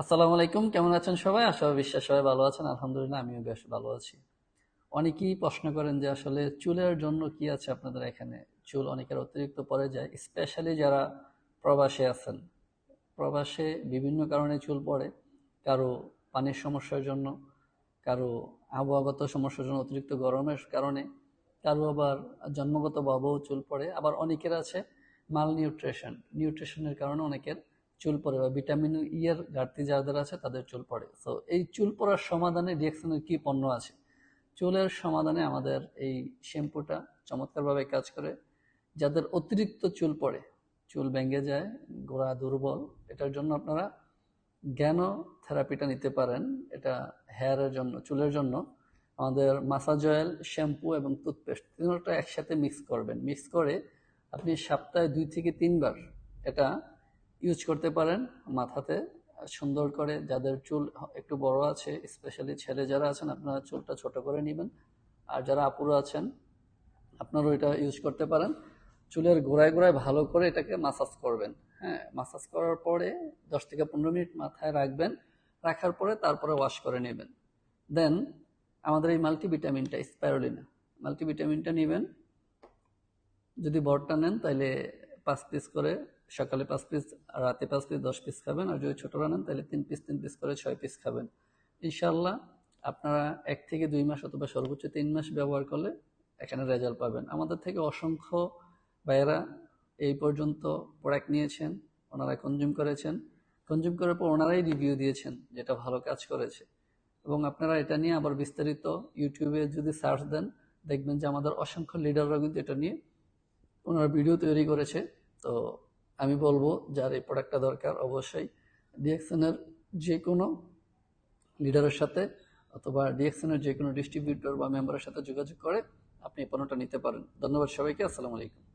আসসালামু আলাইকুম, কেমন আছেন সবাই? আশা বিশ্বাস সবাই ভালো আছেন। আলহামদুলিল্লাহ, আমিও বেশ ভালো আছি। অনেকেই প্রশ্ন করেন যে আসলে চুলের জন্য কি আছে আপনাদের এখানে? চুল অনেকের অতিরিক্ত পড়ে যায় স্পেশালি যারা প্রবাসে আছেন। প্রবাসে বিভিন্ন কারণে চুল পড়ে। কারও পানির সমস্যার জন্য, কারও আবহাওয়াগত সমস্যার জন্য অতিরিক্ত গরমের কারণে, কারও আবার জন্মগতভাবেও চুল পড়ে। আবার অনেকের আছে মাল নিউট্রিশন। নিউট্রিশনের কারণে অনেকের চুল পড়ে বা ভিটামিন ই এর ঘাটতি যাদের আছে, তাদের চুল পড়ে। তো এই চুল পড়ার সমাধানে ডিএক্সনের কি পণ্য আছে? চুলের সমাধানে আমাদের এই শ্যাম্পুটা চমৎকারভাবে কাজ করে। যাদের অতিরিক্ত চুল পড়ে, চুল ভেঙে যায়, গোড়া দুর্বল, এটার জন্য আপনারা জ্ঞানো থেরাপিটা নিতে পারেন। এটা হেয়ারের জন্য, চুলের জন্য। আমাদের মাসাজ অয়েল শ্যাম্পু এবং টুথপেস্ট তিনটা একসাথে মিক্স করবেন। মিক্স করে আপনি সপ্তাহে দুই থেকে তিনবার এটা ইউজ করতে পারেন মাথাতে। সুন্দর করে যাদের চুল একটু বড় আছে স্পেশালি ছেলে যারা আছেন, আপনারা চুলটা ছোট করে নেবেন। আর যারা আপুরো আছেন, আপনারাও এটা ইউজ করতে পারেন। চুলের গোড়ায় গোড়ায় ভালো করে এটাকে মাসাজ করবেন। হ্যাঁ মাসাজ করার পরে দশ থেকে পনেরো মিনিট মাথায় রাখবেন। রাখার পরে তারপরে ওয়াশ করে নেবেন। দেন আমাদের এই মাল্টিভিটামিনটা স্পাইরোলিনা মাল্টিভিটামিনটা নেবেন। যদি বড়টা নেন তাহলে পাঁচ পিস করে সকালে পাঁচ পিস রাতে পাঁচ পিস দশ পিস খাবেন, আর যদি ছোটো নেন তাহলে তিন পিস তিন পিস করে ছয় পিস খাবেন। ইনশাল্লাহ আপনারা এক থেকে দুই মাস অথবা সর্বোচ্চ তিন মাস ব্যবহার করলে এখানে রেজাল্ট পাবেন। আমাদের থেকে অসংখ্য ভাইয়েরা এই পর্যন্ত প্রোডাক্ট নিয়েছেন, ওনারা কনজিউম করেছেন। কনজিউম করার পর ওনারাই রিভিউ দিয়েছেন যেটা ভালো কাজ করেছে। এবং আপনারা এটা নিয়ে আবার বিস্তারিত ইউটিউবে যদি সার্চ দেন, দেখবেন যে আমাদের অসংখ্য লিডাররা কিন্তু এটা নিয়ে ওনারা ভিডিও তৈরি করেছে। তো আমি বলব, যার এই প্রোডাক্টটা দরকার অবশ্যই ডিএক্সএনের যে কোনো লিডারের সাথে অথবা ডিএক্সএনের যে কোনো ডিস্ট্রিবিউটর বা মেম্বারের সাথে যোগাযোগ করে আপনি এই পণ্যটা নিতে পারেন। ধন্যবাদ সবাইকে, আসসালামু আলাইকুম।